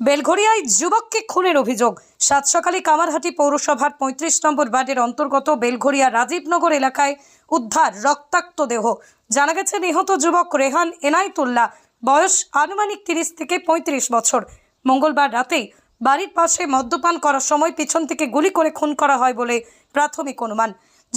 বেলঘরিয়ায় যুবককে খুনের অভিযোগ। সাত সকালে কামারহাটি পৌরসভার পঁয়ত্রিশ নম্বর ওয়ার্ডের অন্তর্গত বেলঘরিয়া রাজীবনগর এলাকায় উদ্ধার রক্তাক্ত দেহ। জানা গেছে, নিহত যুবক রেহান এনায়তুল্লাহ, বয়স আনুমানিক তিরিশ থেকে পঁয়ত্রিশ বছর। মঙ্গলবার রাতেই বাড়ির পাশে মদ্যপান করার সময় পিছন থেকে গুলি করে খুন করা হয় বলে প্রাথমিক অনুমান।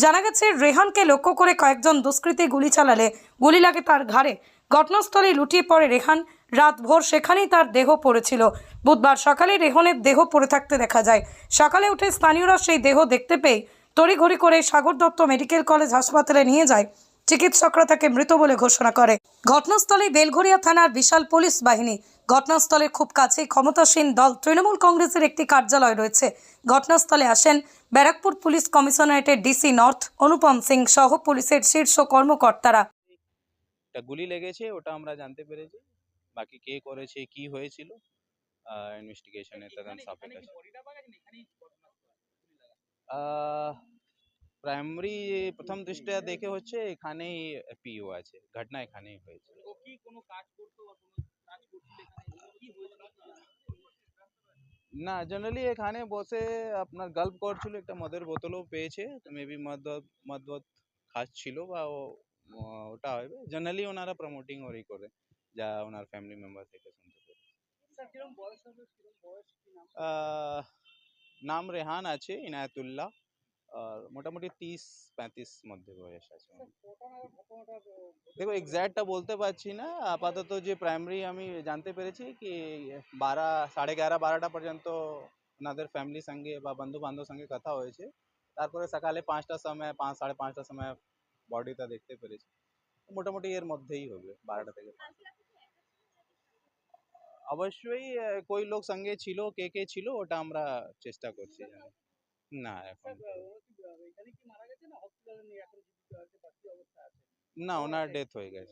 জানা গেছে, রেহানকে লক্ষ্য করে কয়েকজন দুষ্কৃতী গুলি চালালে গুলি লাগে তার ঘাড়ে। ঘটনাস্থলে লুটিয়ে পড়ে রেহান। রাত ভোর সেখানেই তার দেহ পড়েছিল। বুধবার সকালে রেহনের দেহ পড়ে থাকতে দেখা যায়। সকালে উঠে স্থানীয়রা সেই দেহ দেখতে পেয়ে তড়িঘড়ি করে সাগর দত্ত মেডিকেল কলেজ হাসপাতালে নিয়ে যায়। চিকিৎসকরা তাকে মৃত বলে ঘোষণা করে। ঘটনাস্থলে বেলঘরিয়া থানার বিশাল পুলিশ বাহিনী। ঘটনাস্থলের খুব কাছেই ক্ষমতাসীন দল তৃণমূল কংগ্রেসের একটি কার্যালয় রয়েছে। ঘটনাস্থলে আসেন ব্যারাকপুর পুলিশ কমিশনারেটের ডিসি নর্থ অনুপম সিং সহ পুলিশের শীর্ষ কর্মকর্তারা। গুলি লেগেছে ওটা আমরা জানতে পেরেছি। বাকি কে করেছে কি হয়েছিল ইনভেস্টিগেশনে তদন্ত সাপেক্ষ প্রাইমারি প্রথম দৃষ্টিয়া দেখে হচ্ছে এখানেই পিও আছে ঘটনা এখানেই হয়েছে। ও কি কোনো কাজ করতো বা কোনো কাজ করতো কি হয়েছিল? না জেনারেলি এখানে বসে আপনার গল্প করছিল একটা মদের বোতলও পেয়েছে তো মেবি মদ মদ খাচ্ছিল বা ও ওটা হবে। জেনারেলি ওনারা প্রমোটিং ওরই করে যা ওনার ফ্যামিলি মেম্বার থেকে শুনতে আহ, নাম রেহান আছে ইনায়াতুল্লাহ। আর মোটামুটি তিরিশ পঁয়ত্রিশ মধ্যে বয়স আছে? দেখো এক্স্যাক্টটা বলতে পারছি না। আপাতত যে প্রাইমারি আমি জানতে পেরেছি কি বারা সাড়ে এগারো বারোটা পর্যন্ত ওনাদের ফ্যামিলির সঙ্গে বা বন্ধু বান্ধব সঙ্গে কথা হয়েছে। তারপরে সকালে পাঁচটার সময় পাঁচ সাড়ে পাঁচটার সময় বডিটা দেখতে পেরেছি। মোটামুটি এর মধ্যেই হবে বারোটা থেকে পাঁচটা। অবশ্যই কই লোক সঙ্গে ছিল কে কে ছিল ওটা আমরা চেষ্টা করছি জানার। না এখন আহ, এখানে কি মারা গেছে না হসপিটালে নিয়ে এখন জীবিত আছে বাকি অবস্থা আছে? না ওনার ডেথ হয়ে গেছে।